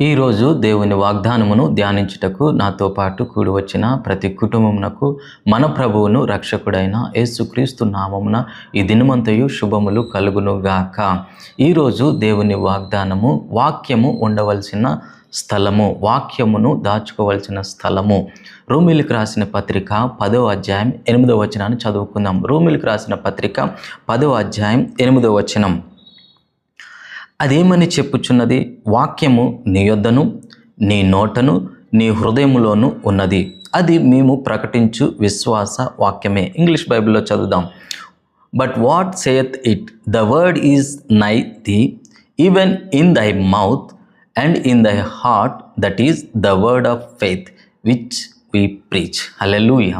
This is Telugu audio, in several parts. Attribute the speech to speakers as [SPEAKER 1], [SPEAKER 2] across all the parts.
[SPEAKER 1] ఈరోజు దేవుని వాగ్దానమును ధ్యానించుటకు నాతో పాటు కూడి వచ్చిన ప్రతి కుటుంబమునకు మన ప్రభువును రక్షకుడైన యేసుక్రీస్తు నామమున ఈ దినమంతయు శుభములు కలుగును గాక ఈరోజు దేవుని వాగ్దానము వాక్యము ఉండవలసిన స్థలము వాక్యమును దాచుకోవలసిన స్థలము. రూమిలికి రాసిన పత్రిక పదో అధ్యాయం ఎనిమిదో వచనాన్ని చదువుకుందాం. రూమిలికి రాసిన పత్రిక పదో అధ్యాయం ఎనిమిదో వచనం. అదేమని చెప్పుచున్నది? వాక్యము నీ యొద్దను నీ నోటను నీ హృదయములోను ఉన్నది. అది మేము ప్రకటించు విశ్వాస వాక్యమే. ఇంగ్లీష్ బైబిల్లో చదువుదాం. But what saith it the word is nigh thee even in thy mouth and in thy heart that is the word of faith which we preach hallelujah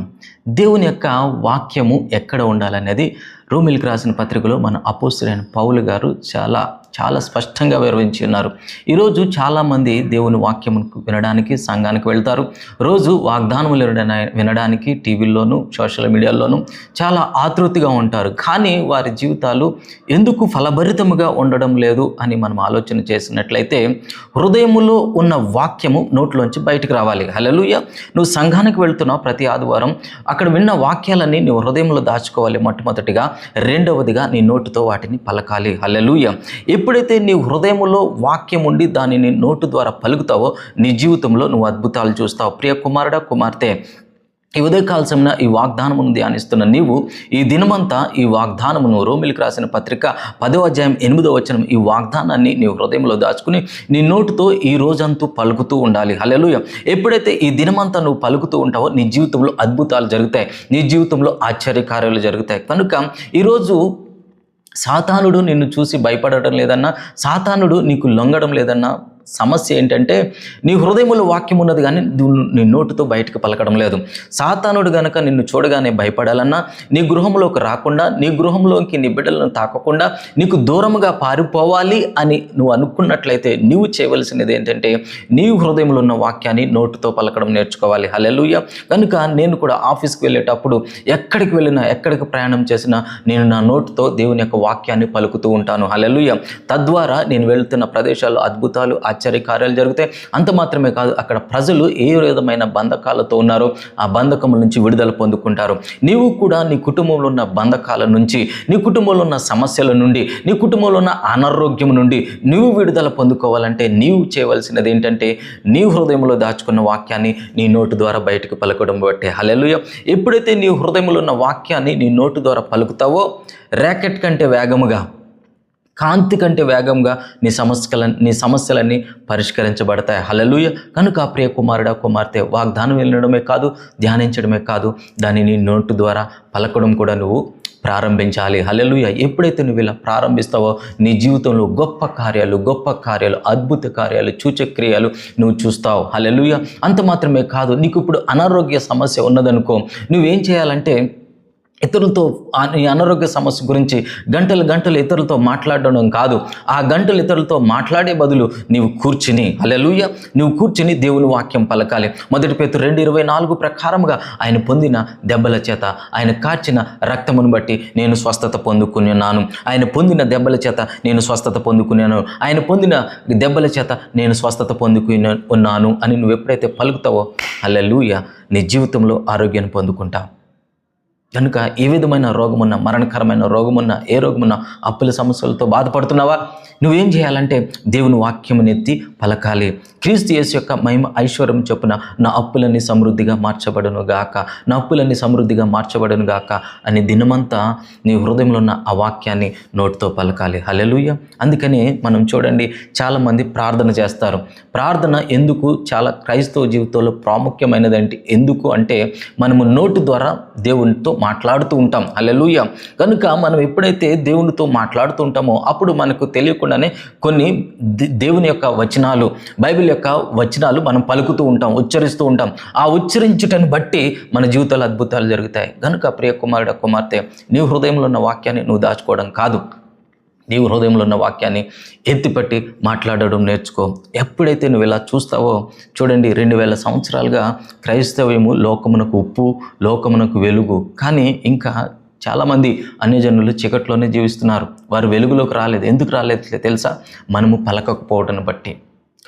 [SPEAKER 1] దేవుని యొక్క వాక్యము ఎక్కడ ఉండాలనేది రోమిల్కి రాసిన పత్రికలో మన అపోస్తులైన పౌలు గారు చాలా చాలా స్పష్టంగా వివరించి ఉన్నారు. ఈరోజు చాలామంది దేవుని వాక్యం వినడానికి సంఘానికి వెళ్తారు. రోజు వాగ్దానములు వినడానికి టీవీల్లోనూ సోషల్ మీడియాలోనూ చాలా ఆతృతిగా ఉంటారు. కానీ వారి జీవితాలు ఎందుకు ఫలభరితముగా ఉండడం లేదు అని మనం ఆలోచన చేసినట్లయితే హృదయములో ఉన్న వాక్యము నోట్లోంచి బయటకు రావాలి. హలలుయ నువ్వు సంఘానికి వెళ్తున్నావు ప్రతి ఆదివారం. అక్కడ విన్న వాక్యాలన్నీ నువ్వు హృదయంలో దాచుకోవాలి మొట్టమొదటిగా. రెండవదిగా నీ నోటితో వాటిని పలకాలి. హలలుయ ఎప్పుడైతే నీ హృదయంలో వాక్యం ఉండి దానిని నోటు ద్వారా పలుకుతావో నీ జీవితంలో నువ్వు అద్భుతాలు చూస్తావు. ప్రియ కుమారుడా కుమార్తె ఈ ఉదయకాల సమయంలో ఈ వాగ్దానమును ధ్యానిస్తున్న నీవు ఈ దినమంతా ఈ వాగ్దానమును రోమిలికి రాసిన పత్రిక పదో అధ్యాయం ఎనిమిదో వచనం ఈ వాగ్దానాన్ని నీ హృదయంలో దాచుకుని నీ నోటుతో ఈ రోజంతా పలుకుతూ ఉండాలి. హలెలుయ ఎప్పుడైతే ఈ దినమంతా నువ్వు పలుకుతూ ఉంటావో నీ జీవితంలో అద్భుతాలు జరుగుతాయి. నీ జీవితంలో ఆశ్చర్యకార్యాలు జరుగుతాయి. కనుక ఈరోజు సాతానుడు నిన్ను చూసి భయపడటం లేదన్నా సాతానుడు నీకు లొంగడం లేదన్నా సమస్య ఏంటంటే నీ హృదయంలో వాక్యం ఉన్నది కానీ నీ నోటుతో బయటకు పలకడం లేదు. సాతానుడు గనక నిన్ను చూడగానే భయపడాలన్నా నీ గృహంలోకి రాకుండా నీ గృహంలోకి నీ బిడ్డలను తాకకుండా నీకు దూరముగా పారిపోవాలి అని నువ్వు అనుకున్నట్లయితే నీవు చేయవలసినది ఏంటంటే నీ హృదయంలో ఉన్న వాక్యాన్ని నోటుతో పలకడం నేర్చుకోవాలి. హలెలుయ్య కనుక నేను కూడా ఆఫీస్కి వెళ్ళేటప్పుడు ఎక్కడికి వెళ్ళినా ఎక్కడికి ప్రయాణం చేసినా నేను నా నోటుతో దేవుని యొక్క వాక్యాన్ని పలుకుతూ ఉంటాను. హలెలుయ్య తద్వారా నేను వెళ్తున్న ప్రదేశాల్లో అద్భుతాలు ఆశ్చర్య కార్యాలు జరుగుతాయి అంత మాత్రమే కాదు అక్కడ ప్రజలు ఏ విధమైన బంధకాలతో ఉన్నారో ఆ బంధకముల నుంచి విడుదల పొందుకుంటారు. నీవు కూడా నీ కుటుంబంలో ఉన్న బంధకాల నుంచి నీ కుటుంబంలో ఉన్న సమస్యల నుండి నీ కుటుంబంలో ఉన్న అనారోగ్యం నుండి నువ్వు విడుదల పొందుకోవాలంటే నీవు చేయవలసినది ఏంటంటే నీ హృదయంలో దాచుకున్న వాక్యాన్ని నీ నోటు ద్వారా బయటకు పలకడం బట్టే. హలెలుయ ఎప్పుడైతే నీ హృదయంలో ఉన్న వాక్యాన్ని నీ నోటు ద్వారా పలుకుతావో ర్యాకెట్ కంటే వేగముగా కాంతి కంటే వేగంగా నీ సమస్యల నీ సమస్యలన్నీ పరిష్కరించబడతాయి. హలలుయ కనుక ప్రియ కుమారుడా కుమార్తె వాగ్దానం వెళ్ళడమే కాదు ధ్యానించడమే కాదు దాన్ని నీ నోటు ద్వారా పలకడం కూడా నువ్వు ప్రారంభించాలి. హలలుయ ఎప్పుడైతే నువ్వు ఇలా ప్రారంభిస్తావో నీ జీవితంలో గొప్ప కార్యాలు గొప్ప కార్యాలు అద్భుత కార్యాలు సూచక్రియలు నువ్వు చూస్తావు. హలలుయ అంత మాత్రమే కాదు నీకు ఇప్పుడు అనారోగ్య సమస్య ఉన్నదనుకో నువ్వేం చేయాలంటే ఇతరులతో ఈ అనారోగ్య సమస్య గురించి గంటలు గంటలు ఇతరులతో మాట్లాడడం కాదు. ఆ గంటలు ఇతరులతో మాట్లాడే బదులు నీవు కూర్చుని అలెలుయ్య నువ్వు కూర్చుని దేవుని వాక్యం పలకాలి. మొదటి పేరు రెండు ఇరవై నాలుగు ప్రకారముగా ఆయన పొందిన దెబ్బల చేత ఆయన కార్చిన రక్తమును బట్టి నేను స్వస్థత పొందుకుని ఉన్నాను ఆయన పొందిన దెబ్బల చేత నేను స్వస్థత పొందుకున్నాను. ఆయన పొందిన దెబ్బల చేత నేను స్వస్థత పొందుకుని ఉన్నాను అని నువ్వు ఎప్పుడైతే పలుకుతావో అల్లెలుయ నీ జీవితంలో ఆరోగ్యాన్ని పొందుకుంటావు. కనుక ఏ విధమైన రోగమున్న మరణకరమైన రోగమున్న ఏ రోగమున్న అప్పుల సమస్యలతో బాధపడుతున్నావా? నువ్వేం చేయాలంటే దేవుని వాక్యమును ఎత్తి పలకాలి. క్రీస్తు యేసు యొక్క మహిమ ఐశ్వర్యం చొప్పున నా అప్పులన్నీ సమృద్ధిగా మార్చబడను గాక. నా అప్పులన్నీ సమృద్ధిగా మార్చబడను గాక అని దినమంతా నీ హృదయంలో ఉన్న ఆ వాక్యాన్ని నోటితో పలకాలి. హలెలుయ అందుకని మనం చూడండి చాలామంది ప్రార్థన చేస్తారు. ప్రార్థన ఎందుకు చాలా క్రైస్తవ జీవితంలో ప్రాముఖ్యమైనదంటే ఎందుకు అంటే మనము నోటు ద్వారా దేవునితో మాట్లాడుతూ ఉంటాం. అల్లెలుయ కనుక మనం ఎప్పుడైతే దేవునితో మాట్లాడుతూ ఉంటామో అప్పుడు మనకు తెలియకుండానే కొన్ని దే- దేవుని యొక్క వచనాలు బైబిల్ యొక్క వచనాలు మనం పలుకుతూ ఉంటాం ఉచ్చరిస్తూ ఉంటాం. ఆ ఉచ్చరించుటని బట్టి మన జీవితాలు అద్భుతాలు జరుగుతాయి. కనుక ప్రియ కుమారుడ కుమార్తె నీ హృదయంలో ఉన్న వాక్యాన్ని నువ్వు దాచుకోవడం కాదు. నీవు హృదయంలో ఉన్న వాక్యాన్ని ఎత్తిపట్టి మాట్లాడడం నేర్చుకో. ఎప్పుడైతే నువ్వు ఇలా చూస్తావో చూడండి రెండు వేల సంవత్సరాలుగా క్రైస్తవ్యము లోకమునకు ఉప్పు లోకమునకు వెలుగు. కానీ ఇంకా చాలామంది అన్యజనులు చీకట్లోనే జీవిస్తున్నారు. వారు వెలుగులోకి రాలేదు. ఎందుకు రాలేదు తెలుసా? మనము పలకకపోవటాన్ని బట్టి.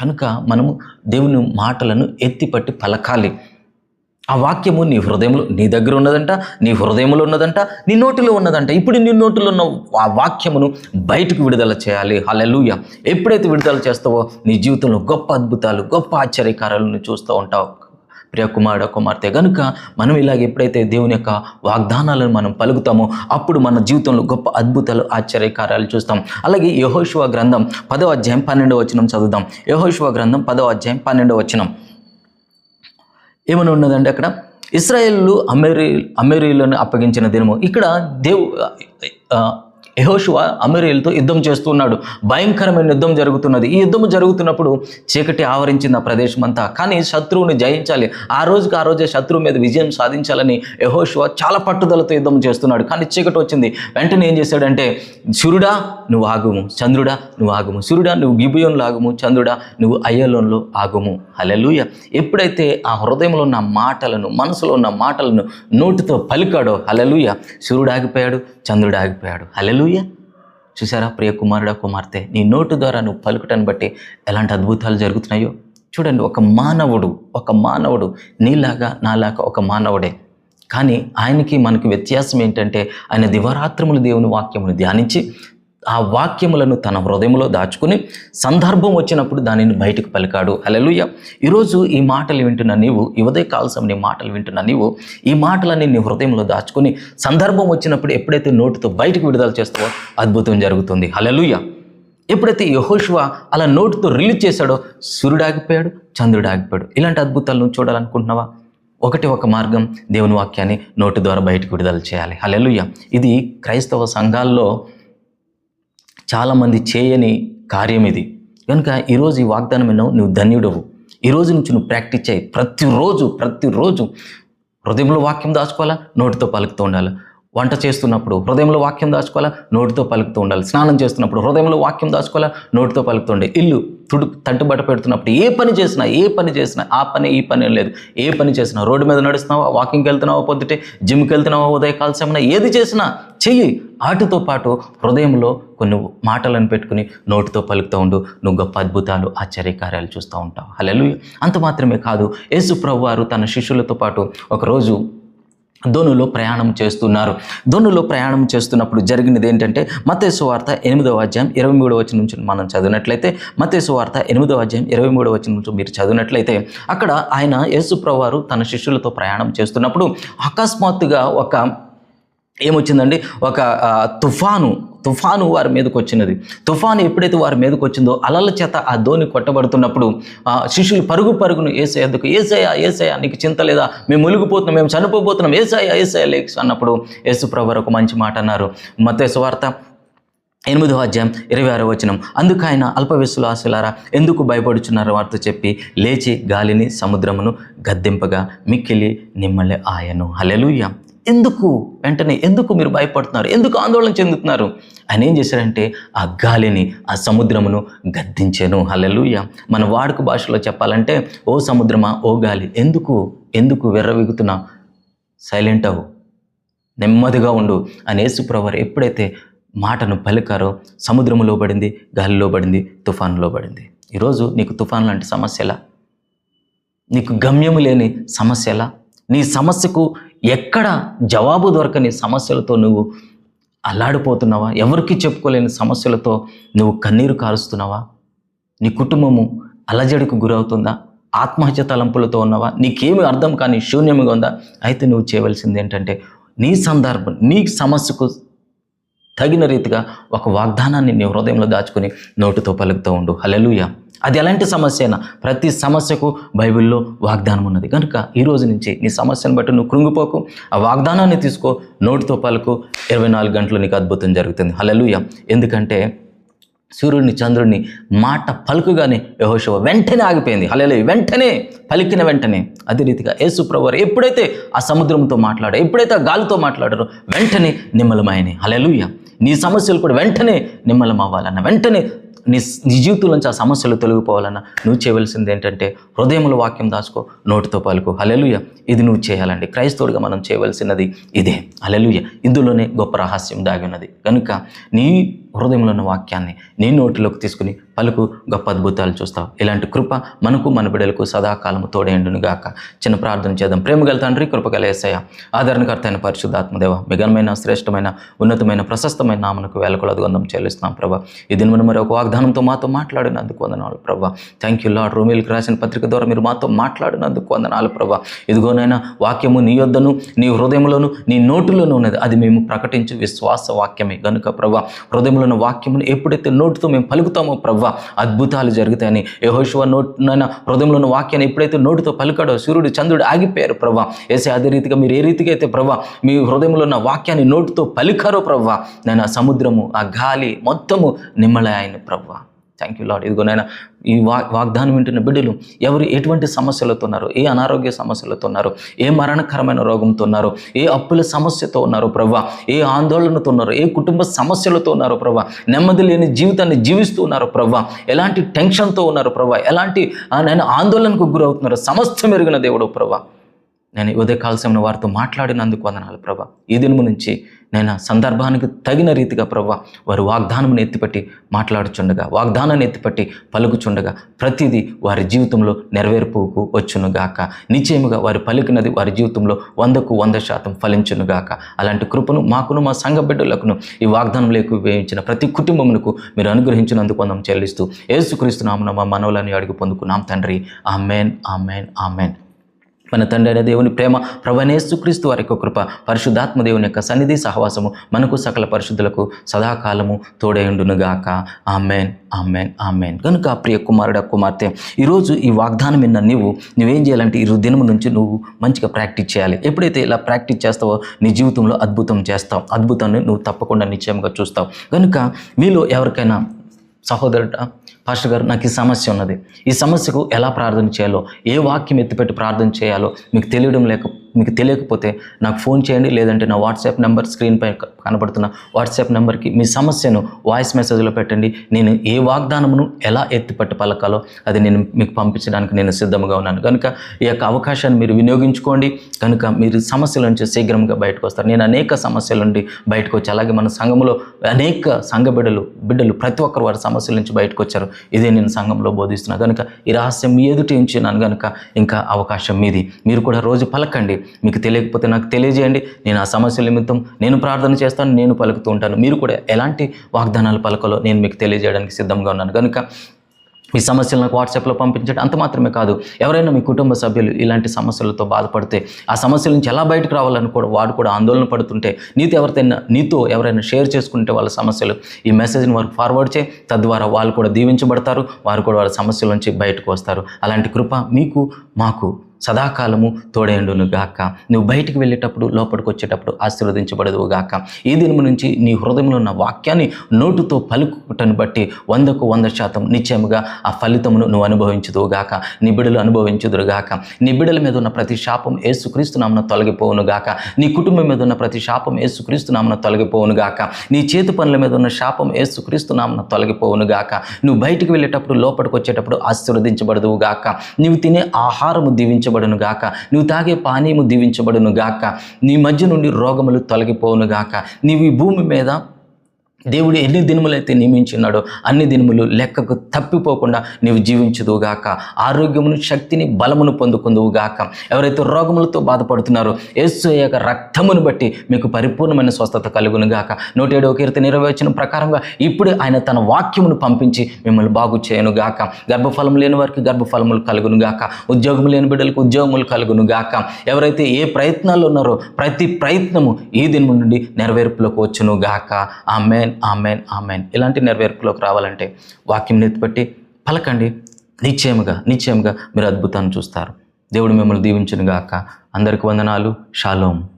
[SPEAKER 1] కనుక మనము దేవుని మాటలను ఎత్తిపట్టి పలకాలి. ఆ వాక్యము నీ హృదయంలో నీ దగ్గర ఉన్నదంట నీ హృదయంలో ఉన్నదంట నీ నోటిలో ఉన్నదంట. ఇప్పుడు నీ నోటిలో ఉన్న ఆ వాక్యమును బయటకు విడుదల చేయాలి. హల్లెలూయ. ఎప్పుడైతే విడుదల చేస్తావో నీ జీవితంలో గొప్ప అద్భుతాలు గొప్ప ఆశ్చర్యకారాలను చూస్తూ ఉంటావు. ప్రియ కుమారుడు కుమార్తె కనుక మనం ఇలాగ ఎప్పుడైతే దేవుని యొక్క వాగ్దానాలను మనం పలుకుతామో అప్పుడు మన జీవితంలో గొప్ప అద్భుతాలు ఆశ్చర్యకార్యాలు చూస్తాం. అలాగే యహోశివ గ్రంథం పదవ అధ్యాయం పన్నెండవ వచనం చదువుదాం. యహోశివ గ్రంథం పదవ అధ్యాయం పన్నెండవ వచనం. ఏమని ఉన్నదండి అక్కడ ఇస్రాయేళ్ళు అమెరీ అమెరీలను అప్పగించిన దినము. ఇక్కడ దేవు యహోశువ అమెరీలతో యుద్ధం చేస్తున్నాడు. భయంకరమైన యుద్ధం జరుగుతున్నది. ఈ యుద్ధం జరుగుతున్నప్పుడు చీకటి ఆవరించింది ఆ ప్రదేశం అంతా కానీ శత్రువుని జయించాలి. ఆ రోజుకి ఆ రోజే శత్రువు మీద విజయం సాధించాలని యహోశువ చాలా పట్టుదలతో యుద్ధం చేస్తున్నాడు. కానీ చీకటి వచ్చింది. వెంటనే ఏం చేశాడంటే సూర్యుడా నువ్వు ఆగుము. చంద్రుడా నువ్వు ఆగుము. సూర్యుడా నువ్వు గిబియోన్లో ఆగుము. చంద్రుడా నువ్వు అయ్యలోన్లో ఆగుము. హలెలుయ ఎప్పుడైతే ఆ హృదయంలో ఉన్న మాటలను మనసులో ఉన్న మాటలను నోటితో పలికాడో హలెలుయ సూర్యుడు ఆగిపోయాడు. చంద్రుడు ఆగిపోయాడు. హలలుయ చూసారా ప్రియ కుమారుడా కుమార్తె నీ నోటు ద్వారా నువ్వు పలుకుటాన్ని బట్టి ఎలాంటి అద్భుతాలు జరుగుతున్నాయో? చూడండి ఒక మానవుడు ఒక మానవుడు నీలాగా నాలాగా ఒక మానవుడే. కానీ ఆయనకి మనకి వ్యత్యాసం ఏంటంటే ఆయన దివరాత్రములు దేవుని వాక్యమును ధ్యానించి ఆ వాక్యములను తన హృదయంలో దాచుకుని సందర్భం వచ్చినప్పుడు దానిని బయటకు పలికాడు. అలలుయ ఈరోజు ఈ మాటలు వింటున్న నీవు యువదే కాల్సం నీ మాటలు వింటున్న నీవు ఈ మాటలని నీ హృదయంలో దాచుకుని సందర్భం వచ్చినప్పుడు ఎప్పుడైతే నోటితో బయటకు విడుదల చేస్తావో అద్భుతం జరుగుతుంది. అలలుయ ఎప్పుడైతే యహోషువ అలా నోటుతో రిలీజ్ చేశాడో సూర్యుడు ఆగిపోయాడు చంద్రుడు ఆగిపోయాడు ఇలాంటి అద్భుతాలను చూడాలనుకుంటున్నావా? ఒకటి ఒక మార్గం దేవుని వాక్యాన్ని నోటి ద్వారా బయటకు విడుదల చేయాలి. హలెలుయ ఇది క్రైస్తవ సంఘాల్లో చాలామంది చేయని కార్యం ఇది. కనుక ఈరోజు ఈ వాగ్దానం విన్నావు నువ్వు ధన్యుడవు. ఈ రోజు నుంచి నువ్వు ప్రాక్టీస్ చేయి. ప్రతిరోజు ప్రతిరోజు హృదయంలో వాక్యం దాచుకోవాలా? నోటితో పలుకుతూ ఉండాలి? వంట చేస్తున్నప్పుడు హృదయంలో వాక్యం దాచుకోవాలా? నోటితో పలుకుతూ ఉండాలి. స్నానం చేస్తున్నప్పుడు హృదయంలో వాక్యం దాచుకోవాలా? నోటితో పలుకుతూ ఉండే. ఇల్లు తుడు తట్టుబట్ట పెడుతున్నప్పుడు ఏ పని చేసినా ఏ పని చేసినా ఆ పని ఈ పని లేదు. ఏ పని చేసినా రోడ్డు మీద నడుస్తున్నావా? వాకింగ్కి వెళ్తున్నావా పొద్దుటే? జిమ్కి వెళ్తున్నావా? ఉదయ కాల్సేమన్నా ఏది చేసినా చెయ్యి. ఆటితో పాటు హృదయంలో కొన్ని మాటలను పెట్టుకుని నోటితో పలుకుతూ ఉండు. నువ్వు గొప్ప అద్భుతాలు ఆశ్చర్యకార్యాలు చూస్తూ ఉంటావు. హలెలు అంత మాత్రమే కాదు యేసు ప్రభు వారు తన శిష్యులతో పాటు ఒకరోజు ధోనులో ప్రయాణం చేస్తున్నారు. ధోనులో ప్రయాణం చేస్తున్నప్పుడు జరిగినది ఏంటంటే మతేసు వార్త ఎనిమిదవ అధ్యాయం ఇరవై మూడవ వచ్చిన నుంచి మనం చదివినట్లయితే మతేసు వార్త ఎనిమిదవ అధ్యాయం ఇరవై మూడవ వచ్చిన నుంచి మీరు చదివినట్లయితే అక్కడ ఆయన యేసుప్రవారు తన శిష్యులతో ప్రయాణం చేస్తున్నప్పుడు అకస్మాత్తుగా ఒక ఏమొచ్చిందండి? ఒక తుఫాను తుఫాను వారి మీదకి వచ్చినది. తుఫాను ఎప్పుడైతే వారి మీదకి వచ్చిందో అలల చేత ఆ ధోని కొట్టబడుతున్నప్పుడు శిష్యులు పరుగు పరుగును ఏసేందుకు ఏసయ్య ఏసయ్య నీకు చింత లేదా మేము మునిగిపోతున్నాం మేము చనిపోబోతున్నాం ఏసయ్య ఏసయ్య లేక్స్ అన్నప్పుడు యేసు ప్రభు ఒక మంచి మాట అన్నారు. మత వార్త ఎనిమిదో అధ్యాయం ఇరవై ఆరో వచనం. అందుకు ఆయన అల్ప ఆశలారా ఎందుకు భయపడుచున్నారు? వారితో చెప్పి లేచి గాలిని సముద్రమును గద్దెంపగా మిక్కిలి నిమ్మలే ఆయను. హలెలుయ ఎందుకు? వెంటనే ఎందుకు మీరు భయపడుతున్నారు? ఎందుకు ఆందోళన చెందుతున్నారు? ఆయన ఏం చేశారంటే ఆ గాలిని ఆ సముద్రమును గద్దించాను. హలలుయ మన వాడుక భాషలో చెప్పాలంటే ఓ సముద్రమా ఓ గాలి. ఎందుకు? ఎందుకు వెర్రవిగుతున్నా? సైలెంట్ అవు నెమ్మదిగా ఉండు. అని యేసుప్రవర్ ఎప్పుడైతే మాటను పలికారో సముద్రములో పడింది గాలిలో పడింది తుఫాన్లో పడింది. ఈరోజు నీకు తుఫాన్ లాంటి సమస్యలా? నీకు గమ్యము లేని సమస్యలా? నీ సమస్యకు ఎక్కడ జవాబు దొరకని సమస్యలతో నువ్వు అల్లాడిపోతున్నావా? ఎవరికి చెప్పుకోలేని సమస్యలతో నువ్వు కన్నీరు కారుస్తున్నావా? నీ కుటుంబము అలజడికి గురవుతుందా? ఆత్మహత్య తలంపులతో ఉన్నావా? నీకేమి అర్థం కానీ శూన్యముగా ఉందా? అయితే నువ్వు చేయవలసింది ఏంటంటే నీ సందర్భం నీ సమస్యకు తగిన రీతిగా ఒక వాగ్దానాన్ని నీ హృదయంలో దాచుకుని నోటితో పలుకుతూ ఉండు. హలెలుయా అది ఎలాంటి సమస్య అయినా ప్రతి సమస్యకు బైబిల్లో వాగ్దానం ఉన్నది. కనుక ఈ రోజు నుంచి నీ సమస్యను బట్టి నువ్వు కృంగిపోకు. ఆ వాగ్దానాన్ని తీసుకో. నోటితో పలుకు. ఇరవై నాలుగు గంటలు నీకు అద్భుతం జరుగుతుంది. హలలుయ ఎందుకంటే సూర్యుడిని చంద్రుడిని మాట పలుకుగానే యహోశవ వెంటనే ఆగిపోయింది. హలేలు వెంటనే పలికిన వెంటనే. అదే రీతిగా యేసుప్రవారు ఎప్పుడైతే ఆ సముద్రంతో మాట్లాడారో ఎప్పుడైతే ఆ గాలితో మాట్లాడారో వెంటనే నిమ్మలమాయని. హలెలుయ నీ సమస్యలు కూడా వెంటనే నిమ్మలం అవ్వాలన్న వెంటనే నీ నీ జీవితంలో నుంచి ఆ సమస్యలు తొలగిపోవాలన్నా నువ్వు చేయవలసింది ఏంటంటే హృదయంలో వాక్యం దాచుకో నోటితో పలుకు. అలెలుయ ఇది నువ్వు చేయాలండి. క్రైస్తవుడిగా మనం చేయవలసినది ఇదే. అలెలుయ ఇందులోనే గొప్ప రహస్యం దాగి ఉన్నది కనుక నీ హృదయంలో ఉన్న వాక్యాన్ని నీ నోటిలోకి తీసుకుని పలుకు గొప్ప అద్భుతాలు చూస్తావు. ఇలాంటి కృప మనకు మన బిడ్డలకు సదాకాలము తోడేండును గాక. చిన్న ప్రార్థన చేద్దాం. ప్రేమగల తండ్రి కృపగల ఏసయ్య ఆదరణకర్త అయిన పరిశుద్ధాత్మదేవ మిగనమైన శ్రేష్టమైన ఉన్నతమైన ప్రశస్తమైన నామనకు వేలకొలది వందం చెల్లిస్తున్నాం ప్రభా. ఇది మనం మరి ఒక వాగ్దానంతో మాతో మాట్లాడినందుకు వందనాలు ప్రభా. థ్యాంక్ యూ లాడ్ రోమిల్కి రాసిన పత్రిక ద్వారా మీరు మాతో మాట్లాడినందుకు వందనాలు ప్రభా. ఇదిగోనైనా వాక్యము నీ యొద్దను నీ హృదయంలోను నీ నోటిలోనూ ఉన్నది. అది మేము ప్రకటించు విశ్వాస వాక్యమే. గనుక ప్రభా హృదయంలోని ఉన్న వాక్యమును ఎప్పుడైతే నోటితో మేము పలుకుతామో ప్రభా అద్భుతాలు జరుగుతాయని. యహోశివ నోటినైనా హృదయంలో ఉన్న వాక్యాన్ని ఎప్పుడైతే నోటితో పలుకాడో సూర్యుడు చంద్రుడు ఆగిపోయారు ప్రభా. ఏసే అదే రీతిగా మీరు ఏ రీతిగా అయితే ప్రభా మీ హృదయంలో ఉన్న వాక్యాన్ని నోటితో పలికారో ప్రభా నేను ఆ సముద్రము ఆ గాలి మొత్తము నిమ్మలయాయన ప్రభు థ్యాంక్ యూ లాడ్ ఇదిగో నాయన ఈ వా వాగ్దానం వింటున్న బిడ్డలు ఎవరు ఎటువంటి సమస్యలతో ఉన్నారు? ఏ అనారోగ్య సమస్యలతో ఉన్నారు? ఏ మరణకరమైన రోగంతో ఉన్నారు? ఏ అప్పుల సమస్యతో ఉన్నారు ప్రభా ఏ ఆందోళనతో ఉన్నారు? ఏ కుటుంబ సమస్యలతో ఉన్నారు ప్రభా నెమ్మది లేని జీవితాన్ని జీవిస్తూ ఉన్నారు ప్రభా ఎలాంటి టెన్షన్తో ఉన్నారు ప్రభా ఎలాంటి నేను ఆందోళనకు గురవుతున్నారు? సమస్య మెరుగిన దేవుడు ప్రభా నేను ఉదయకాల సమయంలో వారితో మాట్లాడినందుకు వందనాలు ప్రభా. ఈ దినము నుంచి నేను సందర్భానికి తగిన రీతిగా ప్రభా వారు వాగ్దానం ఎత్తిపట్టి మాట్లాడుచుండగా వాగ్దానాన్ని ఎత్తిపట్టి పలుకుచుండగా ప్రతిదీ వారి జీవితంలో నెరవేర్పుకు వచ్చునుగాక. నిశ్చయముగా వారు పలికినది వారి జీవితంలో వందకు వంద శాతం ఫలించునుగాక. అలాంటి కృపను మాకును మా సంఘ బిడ్డలకును ఈ వాగ్దానం లేకు వేయించిన ప్రతి కుటుంబమునకు మీరు అనుగ్రహించినందుకు వందం చెల్లిస్తూ ఏసుక్రీస్తునామన మా మనవులని అడిగి పొందుకున్నాం తండ్రి. Amen amen amen. మన తండ్రి అయిన దేవుని ప్రేమ ప్రభనేసుక్రీస్తు వారి యొక్క కృప పరిశుద్ధాత్మ దేవుని యొక్క సన్నిధి సహవాసము మనకు సకల పరిశుద్ధులకు సదాకాలము తోడేయుండునుగాక. Amen amen amen. కనుక ప్రియ కుమారుడ కుమార్తె ఈరోజు ఈ వాగ్దానం విన్న నువ్వు నువ్వేం చేయాలంటే ఈ దినము నుంచి నువ్వు మంచిగా ప్రాక్టీస్ చేయాలి. ఎప్పుడైతే ఇలా ప్రాక్టీస్ చేస్తావో నీ జీవితంలో అద్భుతం చేస్తావు. అద్భుతాన్ని నువ్వు తప్పకుండా నిశ్చయంగా చూస్తావు. కనుక మీలో ఎవరికైనా సహోదరుట పాస్టర్ గారు నాకు ఈ సమస్య ఉన్నది. ఈ సమస్యకు ఎలా ప్రార్థన చేయాలో ఏ వాక్యం ఎత్తిపెట్టి ప్రార్థన చేయాలో మీకు తెలియడం లేక మీకు తెలియకపోతే నాకు ఫోన్ చేయండి లేదంటే నా వాట్సాప్ నెంబర్ స్క్రీన్పై కనబడుతున్న వాట్సాప్ నెంబర్కి మీ సమస్యను వాయిస్ మెసేజ్లో పెట్టండి. నేను ఏ వాగ్దానమును ఎలా ఎత్తిపట్టి పలకాలో అది నేను మీకు పంపించడానికి నేను సిద్ధంగా ఉన్నాను. కనుక ఈ యొక్క అవకాశాన్ని మీరు వినియోగించుకోండి. కనుక మీరు సమస్యల నుంచి శీఘ్రంగా బయటకు వస్తారు. నేను అనేక సమస్యల నుండి బయటకు వచ్చి అలాగే మన సంఘంలో అనేక సంఘ బిడ్డలు బిడ్డలు ప్రతి ఒక్కరు వారి సమస్యల నుంచి బయటకు వచ్చారు. ఇదే నేను సంఘంలో బోధిస్తున్నాను కనుక ఈ రహస్యం మీ ఎదుటి ఉంచినాను కనుక ఇంకా అవకాశం మీది. మీరు కూడా రోజు పలకండి. మీకు తెలియకపోతే నాకు తెలియజేయండి. నేను ఆ సమస్యల నిమిత్తం నేను ప్రార్థన చేస్తాను నేను పలుకుతూ ఉంటాను. మీరు కూడా ఎలాంటి వాగ్దానాలు పలకలో నేను మీకు తెలియజేయడానికి సిద్ధంగా ఉన్నాను. కనుక మీ సమస్యలు నాకు వాట్సాప్లో పంపించండి. అంత మాత్రమే కాదు ఎవరైనా మీ కుటుంబ సభ్యులు ఇలాంటి సమస్యలతో బాధపడితే ఆ సమస్యల నుంచి ఎలా బయటకు రావాలని కూడా వాడు కూడా ఆందోళన పడుతుంటే నీతో ఎవరితైనా నీతో ఎవరైనా షేర్ చేసుకుంటే వాళ్ళ సమస్యలు ఈ మెసేజ్ని వారికి ఫార్వర్డ్ చేయి. తద్వారా వాళ్ళు కూడా దీవించబడతారు వారు కూడా వాళ్ళ సమస్యల నుంచి బయటకు వస్తారు. అలాంటి కృప మీకు మాకు సదాకాలము తోడేండును గాక. నువ్వు బయటికి వెళ్ళేటప్పుడు లోపలికి వచ్చేటప్పుడు ఆశీర్వదించబడదు గాక. ఈ దినము నుంచి నీ హృదయంలో ఉన్న వాక్యాన్ని నోటుతో పలుకుటను బట్టి వందకు వంద శాతం నిశ్చయముగా ఆ ఫలితమును నువ్వు అనుభవించదు గాక. నిబిడలు అనుభవించుదురు గాక. నిబిడల మీద ఉన్న ప్రతి శాపం ఏసుక్రీస్తు నామన తొలగిపోవును గాక. నీ కుటుంబం మీద ఉన్న ప్రతి శాపం ఏసుక్రీస్తు నామన తొలగిపోవును గాక. నీ చేతి పనుల మీద ఉన్న శాపం ఏసుక్రీస్తు నామన తొలగిపోవును గాక. నువ్వు బయటికి వెళ్ళేటప్పుడు లోపలికి వచ్చేటప్పుడు ఆశీర్వదించబడదు గాక. నీవు తినే ఆహారము దీవించబడును గాక. నువ్వు తాగే పానీయము దీవించబడును గాక. నీ మధ్య నుండి రోగములు తొలగిపోవును గాక. నీవు ఈ భూమి మీద దేవుడు ఎన్ని దినములైతే నియమించున్నాడో అన్ని దినములు లెక్కకు తప్పిపోకుండా నీవు జీవించదువుగాక. ఆరోగ్యమును శక్తిని బలమును పొందుకుందువుగాక. ఎవరైతే రోగములతో బాధపడుతున్నారో యేసు యొక్క రక్తమును బట్టి మీకు పరిపూర్ణమైన స్వస్థత కలుగునుగాక. నూట ఏడవ కీర్తి నిర్వచనం ప్రకారంగా ఇప్పుడు ఆయన తన వాక్యమును పంపించి మిమ్మల్ని బాగు చేయనుగాక. గర్భఫలం లేని వారికి గర్భఫలములు కలుగునుగాక. ఉద్యోగం లేని బిడ్డలకు ఉద్యోగములు కలుగునుగాక. ఎవరైతే ఏ ప్రయత్నాలు ఉన్నారో ప్రతి ప్రయత్నము ఈ దినము నుండి నెరవేర్పులోకి వచ్చును గాక ఆమెన్ ఆమెన్ ఆమెన్. ఇలాంటి నెరవేర్పులోకి రావాలంటే వాక్యం నెత్తిపెట్టి పలకండి. నిశ్చయముగా నిశ్చయముగా మీరు అద్భుతాన్ని చూస్తారు. దేవుడు మిమ్మల్ని దీవించును గాక అందరికి వందనాలు. షాలోం.